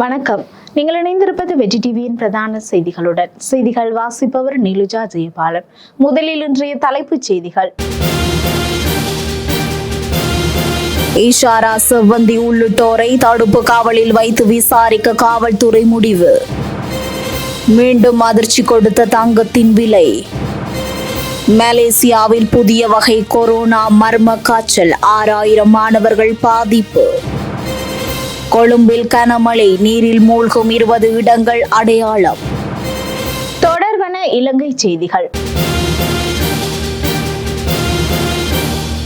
வணக்கம். நீங்கள் இணைந்திருப்பது வெற்றி டிவியின் பிரதான செய்திகளுடன். செய்திகள் வாசிப்பவர் நிலுஜா ஜெயபாலன். முதலில் இன்றைய தலைப்புச் செய்திகள். ஈஷாரா செவ்வந்தி உள்ளிட்டோரை தடுப்பு காவலில் வைத்து விசாரிக்க காவல்துறை முடிவு. மீண்டும் அதிர்ச்சி கொடுத்த தங்கத்தின் விலை. மலேசியாவில் புதிய வகை கொரோனா மர்ம காய்ச்சல். ஆறாயிரம் மாணவர்கள் பாதிப்பு. கொழும்பில் கனமழை நீரில் மூழ்கும் இருபது இடங்கள் அடையாளம். தொடர்வன இலங்கை செய்திகள்.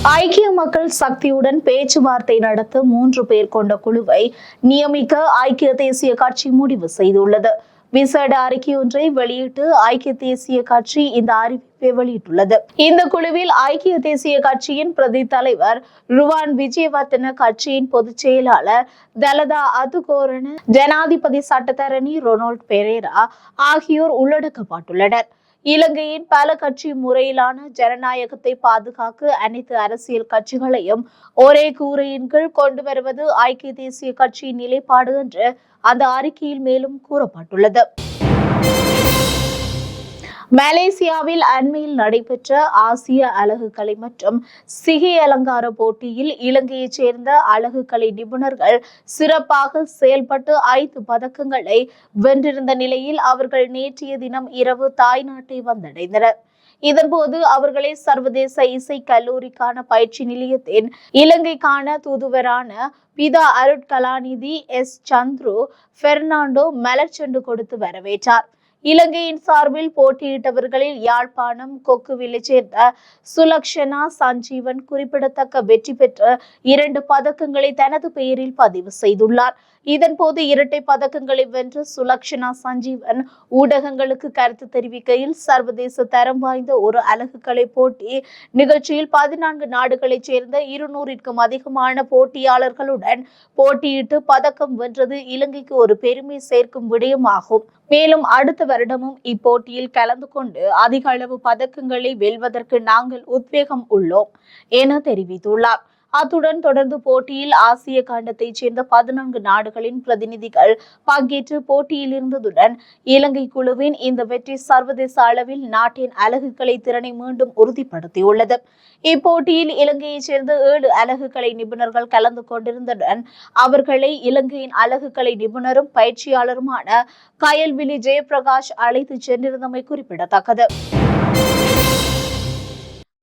ஐக்கிய மக்கள் சக்தியுடன் பேச்சுவார்த்தை நடத்த மூன்று பேர் கொண்ட குழுவை நியமிக்க ஐக்கிய தேசிய கட்சி முடிவு செய்துள்ளது. விசேட அறிக்கை ஒன்றை வெளியிட்டு ஐக்கிய தேசிய கட்சி இந்த அறிவிப்பை வெளியிட்டுள்ளது. இந்த குழுவில் ஐக்கிய தேசிய கட்சியின் பிரதி தலைவர் ருவான் விஜயவர்தன கட்சியின் பொதுச் செயலாளர் தலதா அதுகோரன ஜனாதிபதி சட்டத்தரணி ரொனால்ட் பெரேரா ஆகியோர் உள்ளடக்கப்பட்டுள்ளனர். இலங்கையின் பல கட்சி முறையிலான ஜனநாயகத்தை பாதுகாக்க அனைத்து அரசியல் கட்சிகளையும் ஒரே கூரையின் கீழ் கொண்டு வருவது ஐக்கிய தேசிய கட்சியின் நிலைப்பாடு என்று அந்த அறிக்கையில் மேலும் கூறப்பட்டுள்ளது. மலேசியாவில் அண்மையில் நடைபெற்ற ஆசிய அழகுக்கலை மற்றும் சிகை அலங்கார போட்டியில் இலங்கையைச் சேர்ந்த அழகுக்கலை நிபுணர்கள் சிறப்பாக செயல்பட்டு ஐந்து பதக்கங்களை வென்றிருந்த நிலையில் அவர்கள் நேற்றைய தினம் இரவு தாய்நாட்டை வந்தடைந்தனர். இதன்போது அவர்களை சர்வதேச இசை கல்லூரிக்கான பயிற்சி நிலையத்தின் இலங்கைக்கான தூதுவரான பிதா அருட்கலாநிதி எஸ் சந்துரு பெர்னாண்டோ மலர்ச்செண்டு கொடுத்து வரவேற்றார். இலங்கையின் சார்பில் போட்டியிட்டவர்களில் யாழ்ப்பாணம் கொக்குவிலை சேர்ந்த சுலக்ஷனா சஞ்சீவன் குறிப்பிடத்தக்க வெற்றி பெற்று இரண்டு பதக்கங்களை தனது பெயரில் பதிவு செய்துள்ளார். இதன்போது இரட்டை பதக்கங்களை வென்ற சுலக்ஷனா சஞ்சீவன் ஊடகங்களுக்கு கருத்து தெரிவிக்கையில் சர்வதேச தரம் வாய்ந்த ஒரு அழகுக்கலை போட்டி. நிகழ்ச்சியில் பதினான்கு நாடுகளைச் சேர்ந்த இருநூறிற்கும் அதிகமான போட்டியாளர்களுடன் போட்டியிட்டு பதக்கம் வென்றது இலங்கைக்கு ஒரு பெருமை சேர்க்கும் விடயமாகும். மேலும் அடுத்த வருடமும் இப்போட்டியில் கலந்து கொண்டு அதிக அளவு பதக்கங்களை வெல்வதற்கு நாங்கள் உத்வேகம் உள்ளோம் என தெரிவித்துள்ளார். அத்துடன் தொடர்ந்து போட்டியில் ஆசிய கண்டத்தைச் சேர்ந்த பதினான்கு நாடுகளின் பிரதிநிதிகள் பங்கேற்று போட்டியில் இருந்ததுடன் இலங்கை குழுவின் இந்த வெற்றி சர்வதேச அளவில் நாட்டின் அழகுக்கலை திறனை மீண்டும் உறுதிப்படுத்தியுள்ளது. இப்போட்டியில் இலங்கையைச் சேர்ந்த ஏழு அழகுக்கலை நிபுணர்கள் கலந்து கொண்டிருந்ததுடன் அவர்களை இலங்கையின் அழகுக்கலை நிபுணரும் பயிற்சியாளருமான கயல்விழி ஜெயபிரகாஷ் அழைத்து சென்றிருந்தமை குறிப்பிடத்தக்கது.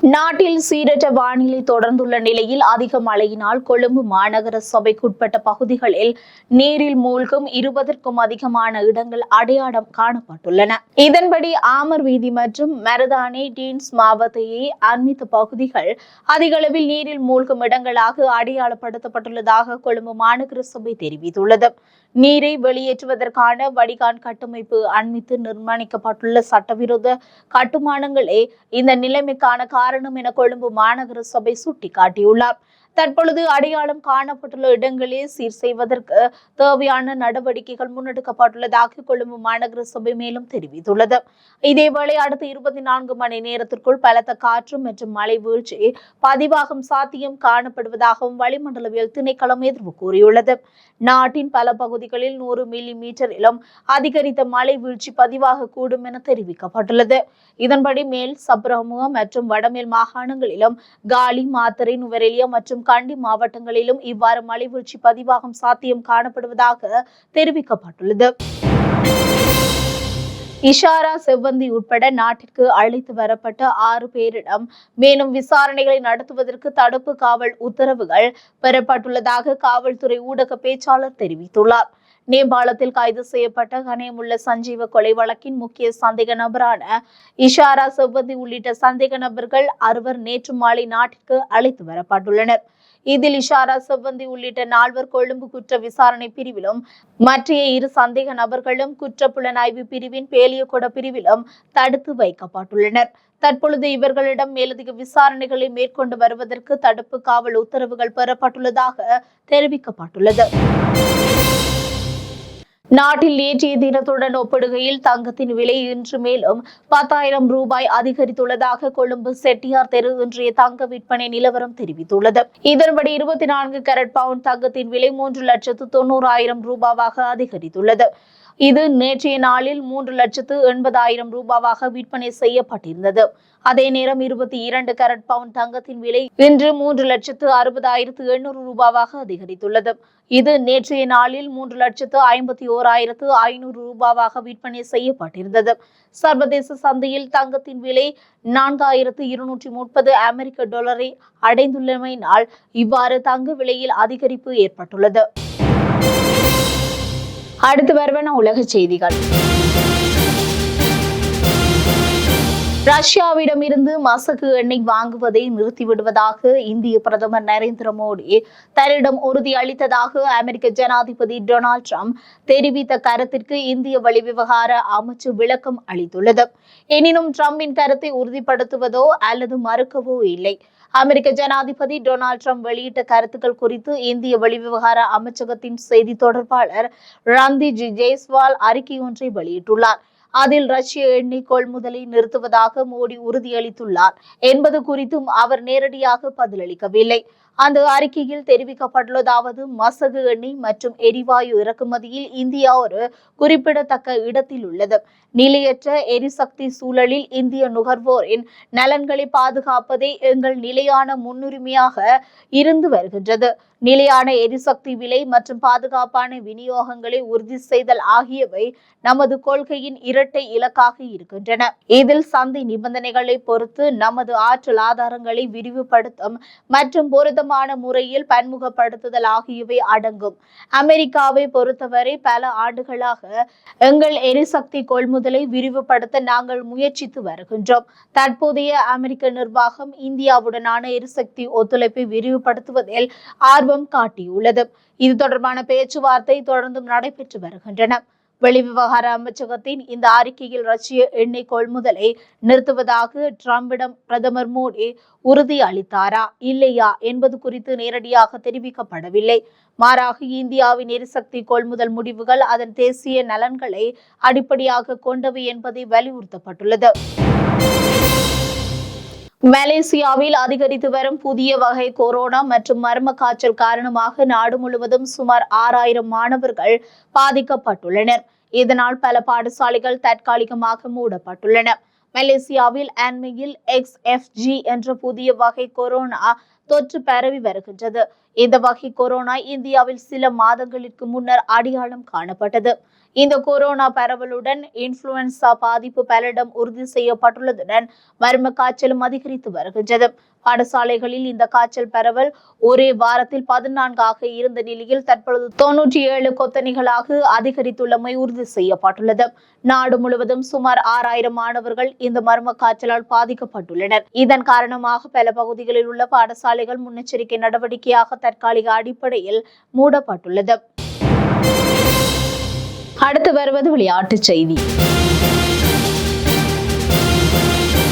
நாட்டில் சீரற்ற வானிலை தொடர்ந்துள்ள நிலையில் அதிக மழையினால் கொழும்பு மாநகர சபைக்குட்பட்ட பகுதிகளில் நீரில் மூழ்கும் இருபதற்கும் அதிகமான இடங்கள் அடையாளம் காணப்பட்டுள்ளன. இதன்படி ஆமர் வீதி மற்றும் மரதானே டீன்ஸ் மாவத்தையை அண்மித்த பகுதிகள் அதிக அளவில் நீரில் மூழ்கும் இடங்களாக அடையாளப்படுத்தப்பட்டுள்ளதாக கொழும்பு மாநகர சபை தெரிவித்துள்ளது. நீரை வெளியேற்றுவதற்கான வடிகான் கட்டமைப்பு அண்மித்து நிர்மாணிக்கப்பட்டுள்ள சட்டவிரோத கட்டுமானங்களே இந்த நிலைமைக்கான காரணம் என கொழும்பு மாநகர சபை சுட்டிக்காட்டியுள்ளார். தற்பொழுது அடையாளம் காணப்பட்டுள்ள இடங்களே சீர் செய்வதற்கு தேவையான நடவடிக்கைகள் முன்னெடுக்கப்பட்டுள்ளதாக கொழும்பு மாநகர சபை மேலும் தெரிவித்துள்ளது. இதேவேளை அடுத்த இருபத்தி நான்கு மணி நேரத்திற்குள் பலத்த காற்று மற்றும் மழை வீழ்ச்சி பதிவாகும் சாத்தியம் காணப்படுவதாகவும் வளிமண்டலவியல் திணைக்களம் எதிர்ப்பு கூறியுள்ளது. நாட்டின் பல பகுதிகளில் நூறு மில்லி மீட்டரிலும் அதிகரித்த மழை வீழ்ச்சி பதிவாக கூடும் என தெரிவிக்கப்பட்டுள்ளது. இதன்படி மேல் சப்ரமுக மற்றும் வடமேல் மாகாணங்களிலும் காலி மாத்தரை நுவரெலியா மற்றும் கண்டி மாவட்டங்களிலும் இவ்வாறு மழை வீழ்ச்சி பதிவாகும் சாத்தியம் காணப்படுவதாக தெரிவிக்கப்பட்டுள்ளது. இஷாரா செவ்வந்தி உட்பட நாட்டிற்கு அழைத்து வரப்பட்ட ஆறு பேரிடம் மேலும் விசாரணைகளை நடத்துவதற்கு தடுப்பு காவல் உத்தரவுகள் பெறப்பட்டுள்ளதாக காவல்துறை ஊடக பேச்சாளர் தெரிவித்துள்ளார். நேபாளத்தில் கைது செய்யப்பட்ட கனேமுள்ள சஞ்சீவ கொலை வழக்கின் முக்கிய சந்தேக நபரான இஷாரா செவ்வந்தி உள்ளிட்ட சந்தேக நபர்கள் அறுவர் நேற்று மாலை நாட்டிற்கு அழைத்து வரப்பட்டுள்ளனர். இதில் இஷாரா செவ்வந்தி உள்ளிட்ட நால்வர் கொழும்பு குற்ற விசாரணை பிரிவிலும் மற்றைய இரு சந்தேக நபர்களும் குற்ற புலனாய்வு பிரிவின் பேலியகொட பிரிவிலும் தடுத்து வைக்கப்பட்டுள்ளனர். தற்பொழுது இவர்களிடம் மேலதிக விசாரணைகளை மேற்கொண்டு வருவதற்கு தடுப்பு காவல் உத்தரவுகள் பெறப்பட்டுள்ளதாக தெரிவிக்கப்பட்டுள்ளது. நாட்டில் நேற்றைய தினத்துடன் ஒப்பிடுகையில் தங்கத்தின் விலை இன்று மேலும் பத்தாயிரம் ரூபாய் அதிகரித்துள்ளதாக கொழும்பு செட்டியார் தெரு இன்றைய தங்க விற்பனை நிலவரம் தெரிவித்துள்ளது. இதன்படி இருபத்தி நான்கு கரட் பவுண்ட் தங்கத்தின் விலை மூன்று லட்சத்து தொண்ணூறாயிரம் ரூபாவாக அதிகரித்துள்ளது. இது நேற்றைய நாளில் மூன்று லட்சத்து எண்பதாயிரம் ரூபாவாக விற்பனை செய்யப்பட்டிருந்தது. அதே நேரம் இருபத்தி இரண்டு கரட் பவுண்ட் தங்கத்தின் விலை இன்று மூன்று லட்சத்து அறுபதாயிரத்து எண்ணூறு ரூபாவாக அதிகரித்துள்ளது. இது நேற்றைய நாளில் மூன்று லட்சத்து ஐம்பத்தி ஓராயிரத்து ஐநூறு ரூபாவாக விற்பனை செய்யப்பட்டிருந்தது. சர்வதேச சந்தையில் தங்கத்தின் விலை நான்காயிரத்து இருநூற்றி முப்பது அமெரிக்க டாலரை அடைந்துள்ளமையினால் இவ்வாறு தங்க விலையில் அதிகரிப்பு ஏற்பட்டுள்ளது. அடுத்து வருவன உலக செய்திகள். ரஷ்யாவிடமிருந்து மசகு எண்ணெய் வாங்குவதை நிறுத்திவிடுவதாக இந்திய பிரதமர் நரேந்திர மோடி தன்னிடம் உறுதி அளித்ததாக அமெரிக்க ஜனாதிபதி டொனால்ட் ட்ரம்ப் தெரிவித்த கருத்திற்கு இந்திய வெளிவிவகார அமைச்சு விளக்கம் அளித்துள்ளது. எனினும் ட்ரம்பின் கருத்தை உறுதிப்படுத்துவதோ அல்லது மறுக்கவோ இல்லை. அமெரிக்க ஜனாதிபதி டொனால்ட் ட்ரம்ப் வெளியிட்ட கருத்துக்கள் குறித்து இந்திய வெளிவிவகார அமைச்சகத்தின் செய்தி தொடர்பாளர் ரன்தீப் ஜெய்ஸ்வால் அறிக்கை ஒன்றை வெளியிட்டுள்ளார். அதில் ரஷ்ய எண்ணெய் கொள்முதலை நிறுத்துவதாக மோடி உறுதியளித்துள்ளார். என்பது குறித்தும் அவர் நேரடியாக பதிலளிக்கவில்லை. அந்த அறிக்கையில் தெரிவிக்கப்பட்டுள்ளதாவது மசகு எண்ணெய் மற்றும் எரிவாயு இறக்குமதியில் இந்தியா ஒரு குறிப்பிடத்தக்க இடத்தில் உள்ளது. நிலையற்ற எரிசக்தி சூழலில் இந்திய நுகர்வோரின் நலன்களை பாதுகாப்பதே எங்கள் நிலையான முன்னுரிமையாக இருந்து வருகின்றது. நிலையான எரிசக்தி விலை மற்றும் பாதுகாப்பான விநியோகங்களை உறுதி செய்தல் ஆகியவை நமது கொள்கையின் இரட்டை இலக்காக இருக்கின்றன. இதில் சந்தை நிபந்தனைகளை பொறுத்து நமது ஆற்றல் ஆதாரங்களை விரிவுபடுத்தும் மற்றும் பொருத்தமான முறையில் பன்முகப்படுத்துதல் ஆகியவை அடங்கும். அமெரிக்காவை பொறுத்தவரை பல ஆண்டுகளாக எங்கள் எரிசக்தி கொள்முதலை விரிவுபடுத்த நாங்கள் முயற்சித்து வருகின்றோம். தற்போதைய அமெரிக்க நிர்வாகம் இந்தியாவுடனான எரிசக்தி ஒத்துழைப்பை விரிவுபடுத்துவதில் ஆர்வம் காட்டியுள்ளது. இது தொடர்பான பேச்சுவார்த்தை தொடர்ந்தும் நடைபெற்று வருகின்றன. வெளிவிவகார அமைச்சகத்தின் இந்த அறிக்கையில் ரஷ்ய எண்ணெய் கொள்முதலை நிறுத்துவதாக ட்ரம்பிடம் பிரதமர் மோடி உறுதி அளித்தாரா இல்லையா என்பது குறித்து நேரடியாக தெரிவிக்கப்படவில்லை. மாறாக இந்தியாவின் எரிசக்தி கொள்முதல் முடிவுகள் அதன் தேசிய நலன்களை அடிப்படையாக கொண்டவை என்பதை வலியுறுத்தப்பட்டுள்ளது. மலேசியாவில் அதிகரித்து வரும் புதிய வகை கொரோனா மற்றும் மர்ம காய்ச்சல் காரணமாக நாடு முழுவதும் சுமார் ஆறாயிரம் மாணவர்கள் பாதிக்கப்பட்டுள்ளனர். இதனால் பல பாடசாலைகள் தற்காலிகமாக மூடப்பட்டுள்ளன. மலேசியாவில் அண்மையில் எக்ஸ்எஃப்ஜி என்ற புதிய வகை கொரோனா தொற்று பரவி வருகின்றது. இந்த வகை கொரோனா இந்தியாவில் சில மாதங்களுக்கு முன்னர் அடையாளம் காணப்பட்டது. இந்த கொரோனா பரவலுடன் இன்ஃபுளுன்சா பாதிப்பு பலரிடம் உறுதி செய்யப்பட்டுள்ளதுடன் மர்ம காய்ச்சலும் அதிகரித்து வருகின்றது. பாடசாலைகளில் இந்த காய்ச்சல் பரவல் ஒரே வாரத்தில் பதினான்காக இருந்த நிலையில் தற்பொழுது தொன்னூற்றி ஏழு கொத்தணிகளாக அதிகரித்துள்ளமை உறுதி செய்யப்பட்டுள்ளது. நாடு முழுவதும் சுமார் ஆறாயிரம் மாணவர்கள் இந்த மர்ம காய்ச்சலால் பாதிக்கப்பட்டுள்ளனர். இதன் காரணமாக பல பகுதிகளில் உள்ள பாடசாலைகள் முன்னெச்சரிக்கை நடவடிக்கையாக தற்காலிக அடிப்படையில் மூடப்பட்டுள்ளது. அடுத்து வருவது விளையாட்டுச் செய்தி.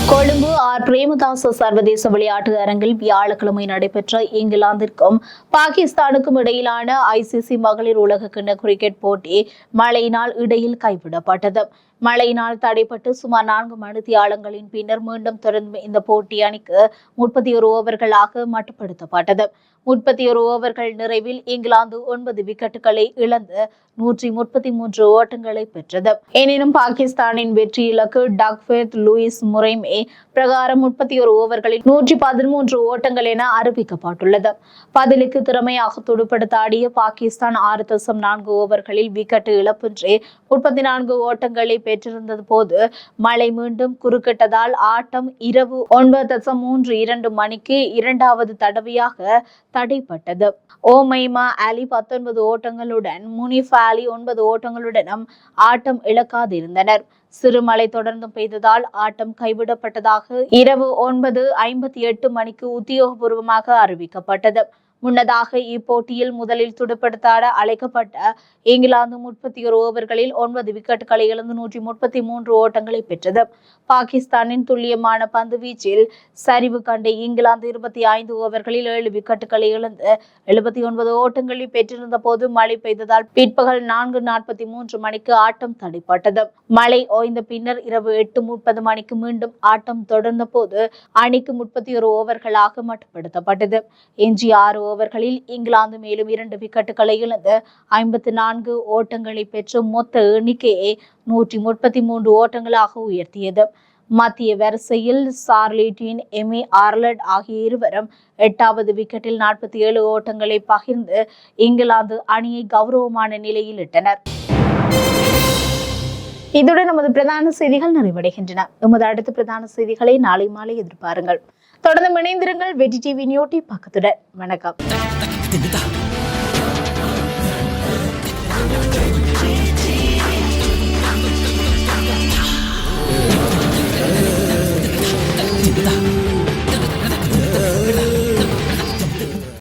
கொழும்பு ஆர். பிரேமதாச சர்வதேச விளையாட்டு அரங்கில் வியாழக்கிழமை நடைபெற்ற இங்கிலாந்திற்கும் பாகிஸ்தானுக்கும் இடையிலான ஐசிசி மகளிர் உலக கிண்ண கிரிக்கெட் போட்டி மழையினால் இடையில் கைவிடப்பட்டது. மழையினால் தடைப்பட்டு சுமார் நான்கு மணித்தியாலங்களின் பின்னர் மீண்டும் தொடர்ந்து இந்த போட்டி அணிக்கு முப்பத்தி ஒரு ஓவர்களாக மட்டுப்படுத்தப்பட்டது. முப்பத்தி ஒரு ஓவர்கள் நிறைவில் இங்கிலாந்து ஒன்பது விக்கெட்டுகளை இழந்து நூற்றி முப்பத்தி மூன்று ஓட்டங்களை பெற்றது. எனினும் பாகிஸ்தானின் வெற்றி இலக்கு டக்ஃபேத் லூயிஸ் முறைமே பிரகாரம் முப்பத்தி ஒரு ஓவர்களில் நூற்றி பதிமூன்று ஓட்டங்கள் என அறிவிக்கப்பட்டுள்ளது. பதிலுக்கு திறமையாக துடுப்படுத்த ஆடிய பாகிஸ்தான் ஆறு தசம் நான்கு ஓவர்களில் விக்கெட்டு இழப்பின்றி முப்பத்தி நான்கு ஓட்டங்களை பெற்றிருந்தது போது மழை மீண்டும் குறுக்கிட்டதால் ஆட்டம் இரவு ஒன்பது தசம் மூன்று இரண்டு மணிக்கு இரண்டாவது தடவையாக தடைப்பட்டது. ஓமைமா அலி பத்தொன்பது ஓட்டங்களுடன் முனிஃப் அலி ஒன்பது ஓட்டங்களுடனும் ஆட்டம் இழக்காதிருந்தனர். சிறுமழை தொடர்ந்தும் பெய்ததால் ஆட்டம் கைவிடப்பட்டதாக இரவு ஒன்பது ஐம்பத்தி எட்டு மணிக்கு உத்தியோகபூர்வமாக அறிவிக்கப்பட்டது. முன்னதாக இப்போட்டியில் முதலில் துடுப்படுத்தாட அழைக்கப்பட்ட இங்கிலாந்து முப்பத்தி ஒரு ஓவர்களில் ஒன்பது விக்கெட்டுகளை இழந்து நூற்றி முப்பத்தி மூன்று ஓட்டங்களை பெற்றது. பாகிஸ்தானின் துல்லியமான பந்து வீச்சில் சரிவு கண்ட இங்கிலாந்து இருபத்தி ஐந்து ஓவர்களில் ஏழு விக்கெட்டுகளை இழந்து எழுபத்தி ஒன்பது ஓட்டங்களை பெற்றிருந்த போது மழை பெய்ததால் பிற்பகல் நான்கு நாற்பத்தி மூன்று மணிக்கு ஆட்டம் தடைப்பட்டது. மழை ஓய்ந்த பின்னர் இரவு எட்டு முப்பது மணிக்கு மீண்டும் ஆட்டம் தொடர்ந்த போது அணிக்கு முப்பத்தி ஒரு ஓவர்களாக மட்டுப்படுத்தப்பட்டது. எஞ்சிய ஆறு ஓவர்களில் இங்கிலாந்து மேலும் இரண்டு விக்கெட்டுகளை இழந்து ஐம்பத்தி நான்கு ஓட்டங்களை பெற்று மொத்த எண்ணிக்கையை நூற்றி முப்பத்தி மூன்று ஓட்டங்களாக உயர்த்தியது. மத்திய வரிசையில் சார்லிட்டின் எமி ஆர்லட் ஆகிய இருவரும் எட்டாவது விக்கெட்டில் நாற்பத்தி ஏழு ஓட்டங்களை பகிர்ந்து இங்கிலாந்து அணியை கௌரவமான நிலையில் இட்டனர். இதுடன் நமது பிரதான செய்திகள் நிறைவடைகின்றன. எமது அடுத்த பிரதான செய்திகளை நாளை மாலை எதிர்பாருங்கள். தொடர்ந்து இணைந்திருங்கள் வெற்றி டிவி நியூட்டி பக்கத்துடன் வணக்கம் Yeah.